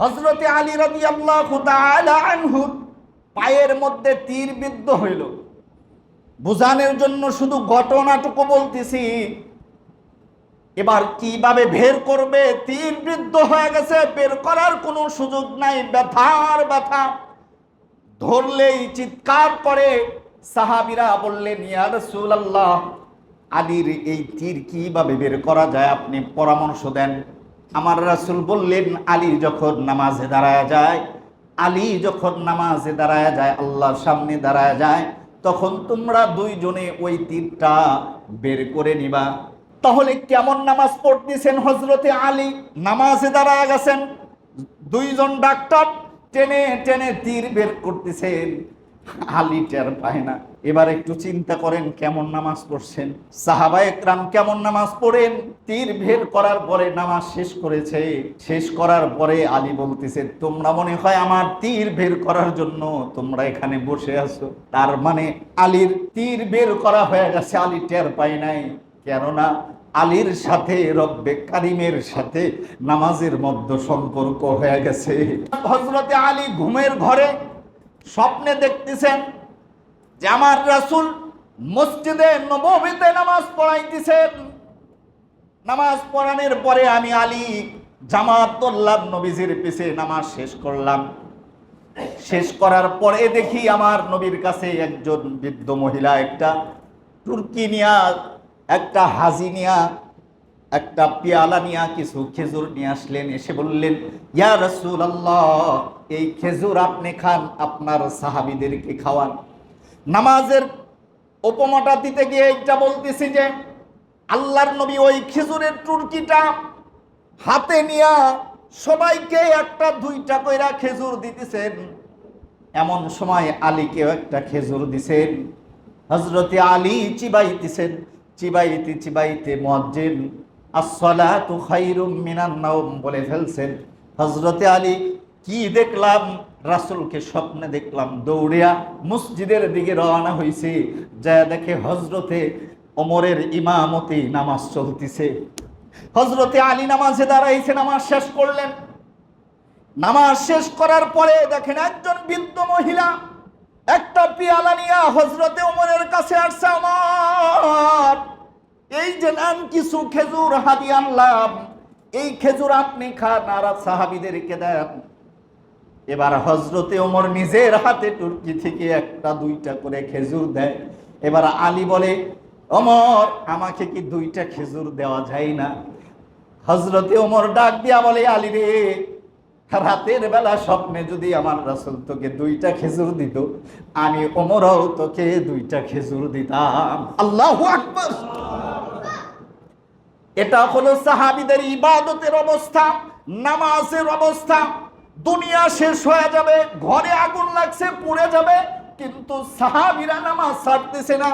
হজরতে আলী রাজি আল্লাহ আনহু পায়ের মধ্যে তীর বিদ্ধ হইল। বুঝানোর জন্য শুধু ঘটনাটুকু বলতেছি। এবার কীভাবে বের করবে? তীর বৃদ্ধ হয়ে গেছে, বের করার কোনো সুযোগ নাই। ব্যথার ব্যথা। ধরলেই চিৎকার করে। সাহাবিরা বললেন, ইয়া রাসূলুল্লাহ, আলীর এই তীর কীভাবে বের করা যায়? আপনি পরামর্শ দেন। আমার রাসুল বললেন, আলী যখন নামাজে দাঁড়ায় যায়, আলী যখন নামাজে দাঁড়ায় যায়, আল্লাহর সামনে দাঁড়ায় যায়, তখন তোমরা দুইজনে ওই তীরটা বের করে নিবা। তাহলে কেমন নামাজ পড়তেছেন হজরতে আলী? নামাজে দাঁড়ায় গেছেন। দুইজন ডাক্তার টেনে টেনে তীর বের করতেছেন। আলী টের পায় না। এবার একটু চিন্তা করেন, কেমন নামাজ পড়ছেন? সাহাবা একরাম কেমন নামাজ পড়েন? তীর বের করার পরে নামাজ শেষ করেছে। শেষ করার পরে আলী বলতেছে, তোমরা মনে হয় আমার তীর বের করার জন্য তোমরা এখানে বসে আছো। তার মানে আলীর তীর বের করা হয়ে গেছে, আলী টের পায় নাই। কেননা আলীর সাথে, রব্বে কারিমের সাথে নামাজের মধ্যে সম্পর্ক হয়ে গেছে। হজরতে আলী ঘুমের ঘরে স্বপ্নে দেখতেছেন যে আমার রাসূল মসজিদে নবীতে নামাজ পড়াইতেছেন। নামাজ পড়ানোর পরে আমি আলী জামাত নবীজির পিছে নামাজ শেষ করলাম। শেষ করার পরে দেখি আমার নবীর কাছে একজন বৃদ্ধ মহিলা, একটা তুর্কি নিয়া, একটা হাজি নিয়া একটা পেয়ালা নিয়া কিছু খেজুর নিয়ে আসলেন, এসে বললেন, ইয়া রসুল আল্লাহ এই খেজুর আপনি খান, আপনার সাহাবিদেরকে খাওয়ান। নামাজের উপমাটা দিতে গিয়ে এটা বলতেছি যে, আল্লাহর নবী ওই খেজুরের টুরকিটা হাতে নিয়া সবাইকে একটা, দুইটা কইরা খেজুর দিতেছেন। এমন সময় আলীকেও একটা খেজুর দিছেন। হজরতে আলী চিবাইতেছেন, চিবাইতে চিবাইতে মজ্জিন আসসালাতু খাইরুম মিনান নাওম বলে ফেলছেন। হজরতে আলী কি দেখলাম? রাসূলকে স্বপ্নে দেখলাম দৌড়িয়া মসজিদের দিকে রওনা হইছে। যা দেখে হজরতে ওমরের ইমামতি নামাজ চলতিছে। হজরতে আলী নামাজে দাঁড়াইছে, নামাজ শেষ করলেন। নামাজ শেষ করার পরে দেখেন একজন বৃদ্ধ মহিলা একটা পিয়ালা নিয়ে হজরতে ওমরের কাছে আসছে আমার এই যে নাম কিছু খেজুর হাদি আনলাম, এই খেজুর আপনি খান আর সাহাবিদেরকে দেন। এবার হজরতে ওমর নিজের হাতে টুর্কি থেকে একটা, দুইটা করে খেজুর দেয়। এবার আলী বলে, ওমর, আমাকে কি দুইটা খেজুর দেওয়া যায় না? হজরতে ওমর ডাক দিয়া বলে, আলী রে, রাতের বেলা স্বপ্নে যদি আমার রাসুল তোকে দুইটা খেজুর দিত, আমি ওমরও তোকে দুইটা খেজুর দিতাম। আল্লাহ আকবর। এটা হলো সাহাবিদের ইবাদতের অবস্থা, নামাজের অবস্থা। দুনিয়া শেষ হয়ে যাবে, ঘরে আগুন লাগছে, পুড়ে যাবে, কিন্তু সাহাবিরা নামাজ ছাড়তেছে না।